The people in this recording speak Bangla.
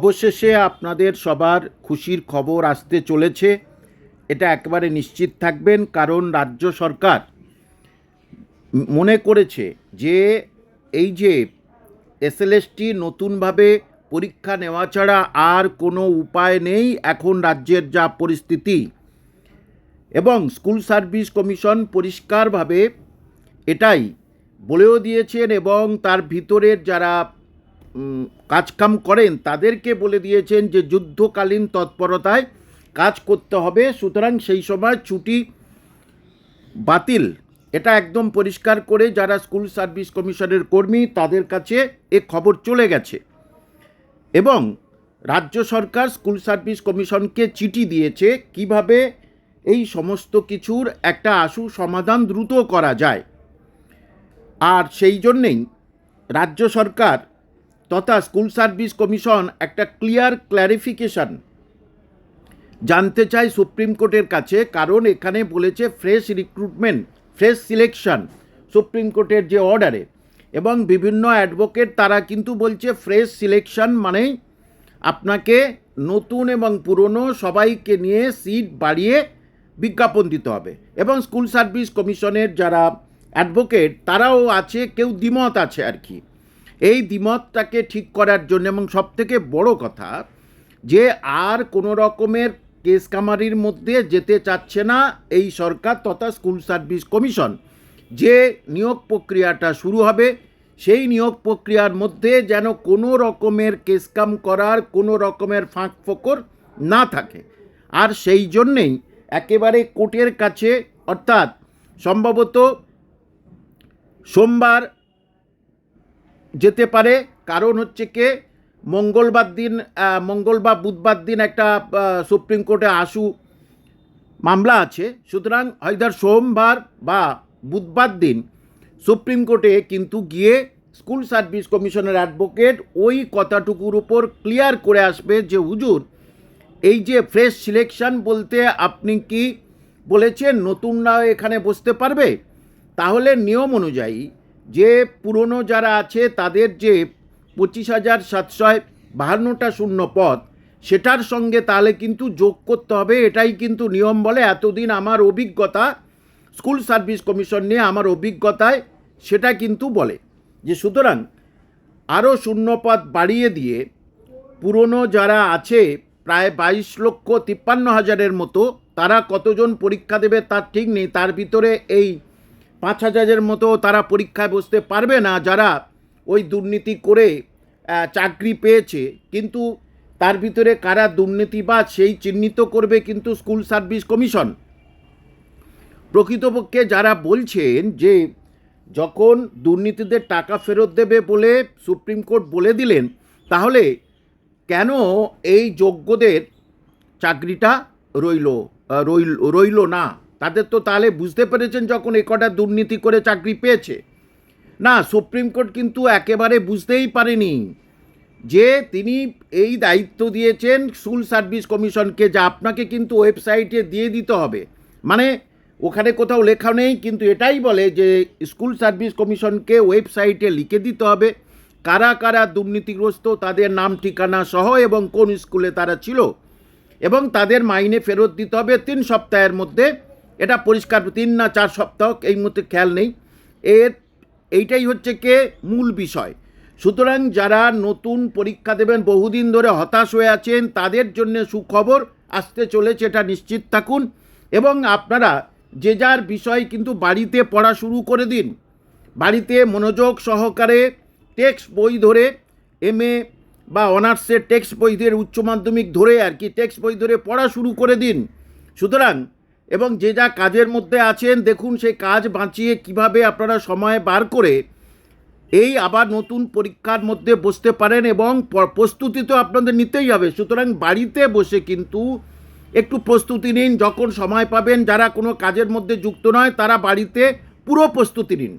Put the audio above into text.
অবশেষে আপনাদের সবার খুশির খবর আসতে চলেছে। এটা একেবারে নিশ্চিত থাকবেন, কারণ রাজ্য সরকার মনে করেছে যে, এই যে এসএলএসটি নতুনভাবে পরীক্ষা নেওয়া ছাড়া আর কোনো উপায় নেই এখন রাজ্যের যা পরিস্থিতি। এবং স্কুল সার্ভিস কমিশন পরিষ্কারভাবে এটাই বলেও দিয়েছেন এবং তার ভিতরের যারা কাজকাম করেন, তাদেরকে বলে দিয়েছেন যে যুদ্ধকালীন তৎপরতায় কাজ করতে হবে, সুতরাং সেই সময় ছুটি বাতিল। এটা একদম পরিষ্কার করে যারা স্কুল সার্ভিস কমিশনের কর্মী, তাদের কাছে এ খবর চলে গেছে। এবং রাজ্য সরকার স্কুল সার্ভিস কমিশনকে চিঠি দিয়েছে, কীভাবে এই সমস্ত কিছুর একটা আশু সমাধান দ্রুত করা যায়। আর সেই জন্যেই রাজ্য সরকার তথা স্কুল সার্ভিস কমিশন একটা ক্লিয়ার ক্ল্যারিফিকেশন জানতে চাই সুপ্রিম কোর্টের কাছে, কারণ এখানে বলেছে fresh recruitment fresh selection supreme কোর্টের যে অর্ডারে এবং বিভিন্ন অ্যাডভোকেট তারা কিন্তু বলছে ফ্রেশ সিলেকশন মানেই আপনাকে নতুন এবং পুরনো সবাইকে নিয়ে সিট বাড়িয়ে বিজ্ঞাপন দিতে হবে। এবং স্কুল সার্ভিস কমিশনের যারা অ্যাডভোকেট তারাও আছে, কেউ দ্বিমত আছে আর কি। এই দ্বিমতটাকে ঠিক করার জন্য এবং সবথেকে বড় কথা যে আর কোনো রকমের কেস কামারির মধ্যে যেতে চাচ্ছে না এই সরকার তথা স্কুল সার্ভিস কমিশন। যে নিয়োগ প্রক্রিয়াটা শুরু হবে, সেই নিয়োগ প্রক্রিয়ার মধ্যে যেন কোনো রকমের কেসকাম করার, কোনো রকমের ফাঁক ফোকর না থাকে। আর সেই জন্যেই একেবারে কোর্টের কাছে অর্থাৎ সম্ভবত সোমবার যেতে পারে। কারণ হচ্ছে কে, মঙ্গলবার দিন মঙ্গল বা বুধবার দিন একটা সুপ্রিম কোর্টে আশু মামলা আছে। সুতরাং হয়তো সোমবার বা বুধবার দিন সুপ্রিম কোর্টে কিন্তু গিয়ে স্কুল সার্ভিস কমিশনের অ্যাডভোকেট ওই কথাটুকুর উপর ক্লিয়ার করে আসবে যে, হুজুর, এই যে ফ্রেশ সিলেকশন বলতে আপনি কি বলেছেন, নতুনরা এখানে বসতে পারবে? তাহলে নিয়ম অনুযায়ী যে পুরনো যারা আছে, তাদের যে পঁচিশ হাজার সাতশো বাহান্নটা শূন্য পদ সেটার সঙ্গে তাহলে কিন্তু যোগ করতে হবে। এটাই কিন্তু নিয়ম বলে এতদিন আমার অভিজ্ঞতা, স্কুল সার্ভিস কমিশন নিয়ে আমার অভিজ্ঞতায় সেটা কিন্তু বলে যে সুতরাং আরও শূন্যপদ বাড়িয়ে দিয়ে পুরনো যারা আছে, প্রায় বাইশ লক্ষ তিপ্পান্ন হাজারের মতো, তারা কতজন পরীক্ষা দেবে তার ঠিক নেই। তার ভিতরে এই পাঁচ হাজারের মতো তারা পরীক্ষায় বসতে পারবে না যারা ওই দুর্নীতি করে চাকরি পেয়েছে। কিন্তু তার ভিতরে কারা দুর্নীতিবাজ সেই চিহ্নিত করবে কিন্তু স্কুল সার্ভিস কমিশন। প্রকৃতপক্ষে যারা বলছেন যে যখন দুর্নীতিদের টাকা ফেরত দেবে বলে সুপ্রিম কোর্ট বলে দিলেন, তাহলে কেন এই যোগ্যদের চাকরিটা রইল রইল রইল না? তাদের তো তাহলে বুঝতে পেরেছেন যখন এ কটা দুর্নীতি করে চাকরি পেয়েছে। না, সুপ্রিম কোর্ট কিন্তু একেবারে বুঝতেই পারেনি যে তিনি এই দায়িত্ব দিয়েছেন স্কুল সার্ভিস কমিশনকে যা আপনাকে কিন্তু ওয়েবসাইটে দিয়ে দিতে হবে। মানে ওখানে কোথাও লেখা নেই, কিন্তু এটাই বলে যে স্কুল সার্ভিস কমিশনকে ওয়েবসাইটে লিখে দিতে হবে কারা কারা দুর্নীতিগ্রস্ত, তাদের নাম, ঠিকানা সহ এবং কোন স্কুলে তারা ছিল। এবং তাদের মাইনে ফেরত দিতে হবে তিন সপ্তাহের মধ্যে। এটা পরিষ্কার, তিন না চার সপ্তাহ, এই মুহূর্তে খেয়াল নেই। এর, এইটাই হচ্ছে কে? মূল বিষয়। সুতরাং যারা নতুন পরীক্ষা দেবেন, বহুদিন ধরে হতাশ হয়ে আছেন, তাদের জন্য সুখবর আসতে চলেছে, এটা নিশ্চিত থাকুন। এবং আপনারা যে যার বিষয় কিন্তু বাড়িতে পড়া শুরু করে দিন। বাড়িতে মনোযোগ সহকারে টেক্সট বই ধরে এম এ বা অনার্সের টেক্সট বই ধরে, উচ্চ মাধ্যমিক ধরে আর কি, টেক্সট বই ধরে পড়া শুরু করে দিন। সুতরাং এবং যে যা কাজের মধ্যে আছেন, দেখুন সেই কাজ বাঁচিয়ে কীভাবে আপনারা সময় বার করে এই আবার নতুন পরীক্ষার মধ্যে বসতে পারেন এবং প্রস্তুতি তো আপনাদের নিতেই হবে। সুতরাং বাড়িতে বসে কিন্তু একটু প্রস্তুতি নিন। যখন সময় পাবেন, যারা কোনো কাজের মধ্যে যুক্ত নয়, তারা বাড়িতে পুরো প্রস্তুতি নিন।